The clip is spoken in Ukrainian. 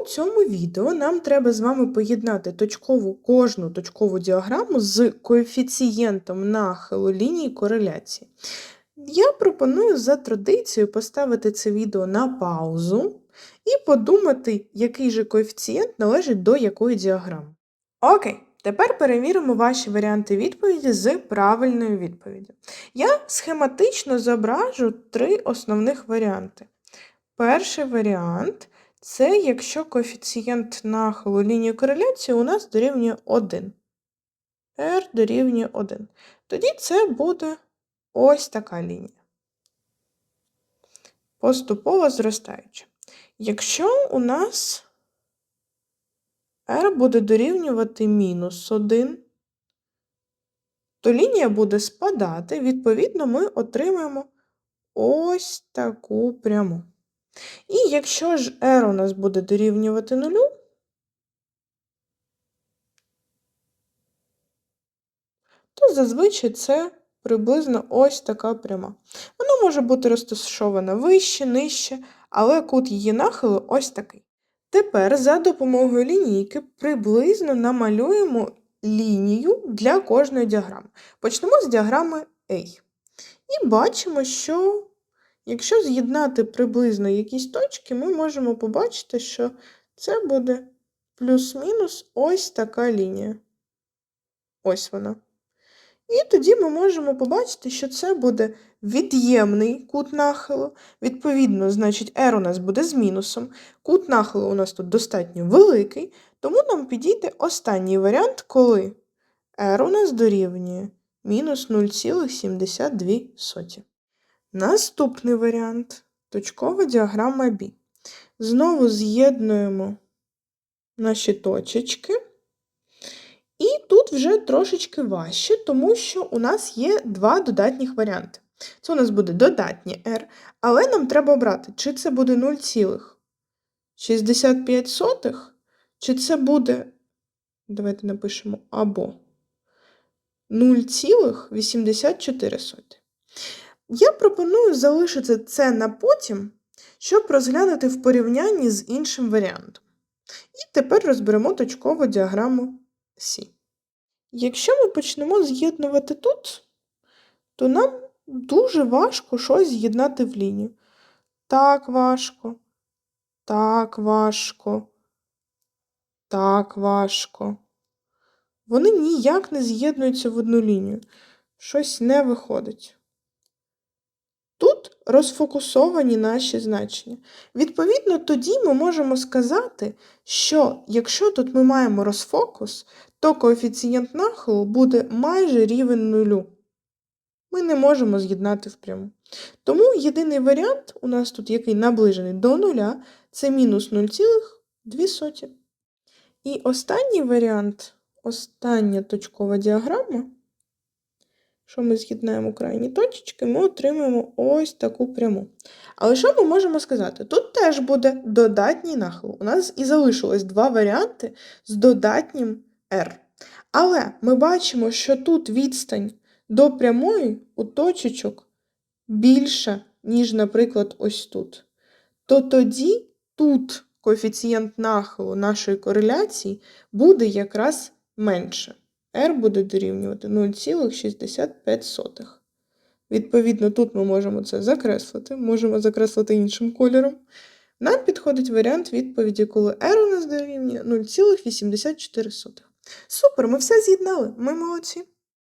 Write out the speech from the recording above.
У цьому відео нам треба з вами поєднати точкову, кожну точкову діаграму з коефіцієнтом нахилу лінії кореляції. Я пропоную за традицією поставити це відео на паузу і подумати, який же коефіцієнт належить до якої діаграми. Окей, тепер перевіримо ваші варіанти відповіді з правильною відповіддю. Я схематично зображу три основних варіанти. Перший варіант це якщо коефіцієнт нахилу лінії кореляції у нас дорівнює 1. R дорівнює 1. Тоді це буде ось така лінія. Поступово зростаюча. Якщо у нас R буде дорівнювати мінус 1, то лінія буде спадати, відповідно, ми отримаємо ось таку пряму. І якщо ж r у нас буде дорівнювати нулю, то зазвичай це приблизно ось така пряма. Вона може бути розташована вище, нижче, але кут її нахилу ось такий. Тепер за допомогою лінійки приблизно намалюємо лінію для кожної діаграми. Почнемо з діаграми A. І бачимо, що Якщо з'єднати приблизно якісь точки, ми можемо побачити, що це буде плюс-мінус ось така лінія. Ось вона. І тоді ми можемо побачити, що це буде від'ємний кут нахилу. Відповідно, значить, R у нас буде з мінусом. Кут нахилу у нас тут достатньо великий, тому нам підійде останній варіант, коли R у нас дорівнює мінус 0,72. Наступний варіант точкова діаграма B. Знову з'єднуємо наші точечки. І тут вже трошечки важче, тому що у нас є два додатніх варіанти. Це у нас буде додатнє R, але нам треба обрати, чи це буде 0,65, чи це буде, давайте напишемо або 0,84. Я пропоную залишити це на потім, щоб розглянути в порівнянні з іншим варіантом. І тепер розберемо точкову діаграму Сі. Якщо ми почнемо з'єднувати тут, то нам дуже важко щось з'єднати в лінію. Так важко, так важко, так важко. Вони ніяк не з'єднуються в одну лінію. Щось не виходить. Розфокусовані наші значення. Відповідно, тоді ми можемо сказати, що якщо тут ми маємо розфокус, то коефіцієнт нахилу буде майже рівень нулю. Ми не можемо з'єднати впряму. Тому єдиний варіант у нас тут, який наближений до нуля, це мінус 0,2. І останній варіант, остання точкова діаграма. Що ми з'єднаємо крайні точечки, ми отримаємо ось таку пряму. Але що ми можемо сказати? Тут теж буде додатній нахил. У нас і залишилось два варіанти з додатнім R. Але ми бачимо, що тут відстань до прямої у точечок більша, ніж, наприклад, ось тут. То тоді тут коефіцієнт нахилу нашої кореляції буде якраз менше r буде дорівнювати 0,65. Відповідно, тут ми можемо це закреслити, можемо закреслити іншим кольором. Нам підходить варіант відповіді, коли r у нас дорівнює 0,84. Супер, ми все з'єднали, ми молодці.